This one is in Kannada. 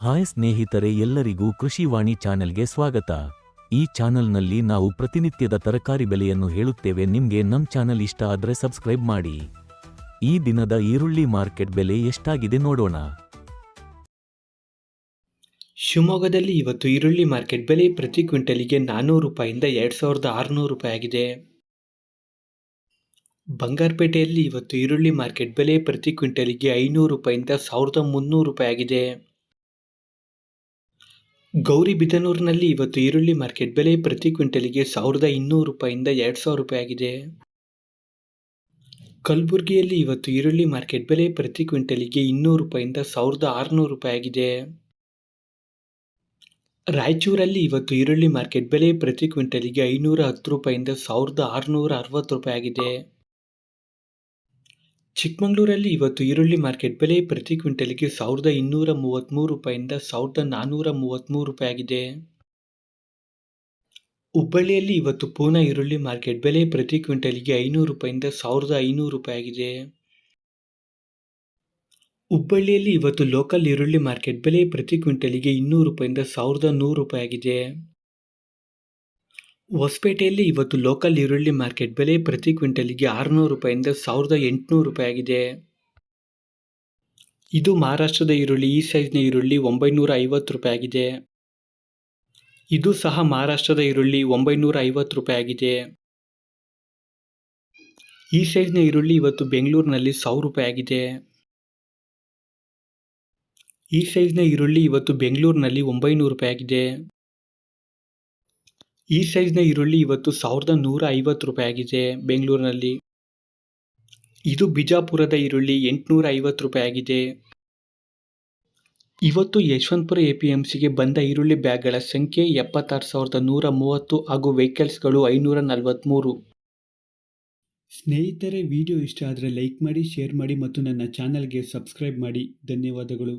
ಹಾಯ್ ಸ್ನೇಹಿತರೆ ಎಲ್ಲರಿಗೂ ಕೃಷಿವಾಣಿ ಚಾನೆಲ್ಗೆ ಸ್ವಾಗತ. ಈ ಚಾನೆಲ್ನಲ್ಲಿ ನಾವು ಪ್ರತಿನಿತ್ಯದ ತರಕಾರಿ ಬೆಲೆಯನ್ನು ಹೇಳುತ್ತೇವೆ. ನಿಮಗೆ ನಮ್ಮ ಚಾನೆಲ್ ಇಷ್ಟ ಆದರೆ ಸಬ್ಸ್ಕ್ರೈಬ್ ಮಾಡಿ. ಈ ದಿನದ ಈರುಳ್ಳಿ ಮಾರ್ಕೆಟ್ ಬೆಲೆ ಎಷ್ಟಾಗಿದೆ ನೋಡೋಣ. ಶಿವಮೊಗ್ಗದಲ್ಲಿ ಇವತ್ತು ಈರುಳ್ಳಿ ಮಾರ್ಕೆಟ್ ಬೆಲೆ ಪ್ರತಿ ಕ್ವಿಂಟಲಿಗೆ ನಾನ್ನೂರು ರೂಪಾಯಿಂದ ಎರಡು ಸಾವಿರದ ಆರುನೂರು ರೂಪಾಯಿ ಆಗಿದೆ. ಬಂಗಾರಪೇಟೆಯಲ್ಲಿ ಇವತ್ತು ಈರುಳ್ಳಿ ಮಾರ್ಕೆಟ್ ಬೆಲೆ ಪ್ರತಿ ಕ್ವಿಂಟಲಿಗೆ ಐನೂರು ರೂಪಾಯಿಂದ ಸಾವಿರದ ಮುನ್ನೂರು ರೂಪಾಯಿ ಆಗಿದೆ. ಗೌರಿಬಿದನೂರಿನಲ್ಲಿ ಇವತ್ತು ಈರುಳ್ಳಿ ಮಾರ್ಕೆಟ್ ಬೆಲೆ ಪ್ರತಿ ಕ್ವಿಂಟಲಿಗೆ ಸಾವಿರದ ಇನ್ನೂರು ರೂಪಾಯಿಂದ ಎರಡು ಸಾವಿರ ರೂಪಾಯಿ ಆಗಿದೆ. ಕಲಬುರಗಿಯಲ್ಲಿ ಇವತ್ತು ಈರುಳ್ಳಿ ಮಾರ್ಕೆಟ್ ಬೆಲೆ ಪ್ರತಿ ಕ್ವಿಂಟಲಿಗೆ ಇನ್ನೂರು ರೂಪಾಯಿಂದ ಸಾವಿರದ ಆರುನೂರು ರೂಪಾಯಿ ಆಗಿದೆ. ರಾಯಚೂರಲ್ಲಿ ಇವತ್ತು ಈರುಳ್ಳಿ ಮಾರ್ಕೆಟ್ ಬೆಲೆ ಪ್ರತಿ ಕ್ವಿಂಟಲಿಗೆ ಐನೂರ ಹತ್ತು ರೂಪಾಯಿಂದ ಸಾವಿರದ ಆರುನೂರ ಅರವತ್ತು ರೂಪಾಯಿ ಆಗಿದೆ. ಚಿಕ್ಕಮಗಳೂರಲ್ಲಿ ಇವತ್ತು ಈರುಳ್ಳಿ ಮಾರ್ಕೆಟ್ ಬೆಲೆ ಪ್ರತಿ ಕ್ವಿಂಟಲ್ಗೆ ಸಾವಿರದ ಇನ್ನೂರ ಮೂವತ್ತ್ಮೂರು ರೂಪಾಯಿಂದ ಸಾವಿರದ ನಾನ್ನೂರ ಮೂವತ್ತ್ಮೂರು ರೂಪಾಯಿ ಆಗಿದೆ. ಹುಬ್ಬಳ್ಳಿಯಲ್ಲಿ ಇವತ್ತು ಪೂನಾ ಈರುಳ್ಳಿ ಮಾರ್ಕೆಟ್ ಬೆಲೆ ಪ್ರತಿ ಕ್ವಿಂಟಲ್ಗೆ ಐನೂರು ರೂಪಾಯಿಂದ ಸಾವಿರದ ಐನೂರು ರೂಪಾಯಿ ಆಗಿದೆ. ಹುಬ್ಬಳ್ಳಿಯಲ್ಲಿ ಇವತ್ತು ಲೋಕಲ್ ಈರುಳ್ಳಿ ಮಾರ್ಕೆಟ್ ಬೆಲೆ ಪ್ರತಿ ಕ್ವಿಂಟಲ್ಗೆ ಇನ್ನೂರು ರೂಪಾಯಿಂದ ಸಾವಿರದ ನೂರು ರೂಪಾಯಿ ಆಗಿದೆ. ಹೊಸಪೇಟೆಯಲ್ಲಿ ಇವತ್ತು ಲೋಕಲ್ ಈರುಳ್ಳಿ ಮಾರ್ಕೆಟ್ ಬೆಲೆ ಪ್ರತಿ ಕ್ವಿಂಟಲಿಗೆ ಆರುನೂರು ರೂಪಾಯಿಂದ ಸಾವಿರದ ಎಂಟುನೂರು ರೂಪಾಯಿ ಆಗಿದೆ. ಇದು ಮಹಾರಾಷ್ಟ್ರದ ಈರುಳ್ಳಿ, ಈ ಸೈಜ್ನ ಈರುಳ್ಳಿ ಒಂಬೈನೂರ ಐವತ್ತು ರೂಪಾಯಿ ಆಗಿದೆ. ಇದು ಸಹ ಮಹಾರಾಷ್ಟ್ರದ ಈರುಳ್ಳಿ ಒಂಬೈನೂರ ಐವತ್ತು ರೂಪಾಯಿ ಆಗಿದೆ. ಈ ಸೈಜ್ನ ಈರುಳ್ಳಿ ಇವತ್ತು ಬೆಂಗಳೂರಿನಲ್ಲಿ ಸಾವಿರ ರೂಪಾಯಿ ಆಗಿದೆ. ಈ ಸೈಜ್ನ ಈರುಳ್ಳಿ ಇವತ್ತು ಬೆಂಗಳೂರಿನಲ್ಲಿ ಒಂಬೈನೂರು ರೂಪಾಯಿ ಆಗಿದೆ. ಈ ಸೈಜ್ನ ಈರುಳ್ಳಿ ಇವತ್ತು ಸಾವಿರದ ನೂರ ಐವತ್ತು ರೂಪಾಯಿ ಆಗಿದೆ ಬೆಂಗಳೂರಿನಲ್ಲಿ. ಇದು ಬಿಜಾಪುರದ ಈರುಳ್ಳಿ ಎಂಟುನೂರ ಐವತ್ತು ರೂಪಾಯಿ ಆಗಿದೆ ಇವತ್ತು ಯಶವಂತಪುರ ಎ ಪಿ ಎಂ ಸಿಗೆ ಬಂದ ಈರುಳ್ಳಿ ಬ್ಯಾಗ್ಗಳ ಸಂಖ್ಯೆ ಎಪ್ಪತ್ತಾರು ಸಾವಿರದ ನೂರ ಮೂವತ್ತು ಹಾಗೂ ವೆಹಿಕಲ್ಸ್ಗಳು ಐನೂರ ನಲವತ್ತ್ಮೂರು ಸ್ನೇಹಿತರೆ, ವಿಡಿಯೋ ಇಷ್ಟ ಆದರೆ ಲೈಕ್ ಮಾಡಿ, ಶೇರ್ ಮಾಡಿ ಮತ್ತು ನನ್ನ ಚಾನಲ್ಗೆ ಸಬ್ಸ್ಕ್ರೈಬ್ ಮಾಡಿ. ಧನ್ಯವಾದಗಳು.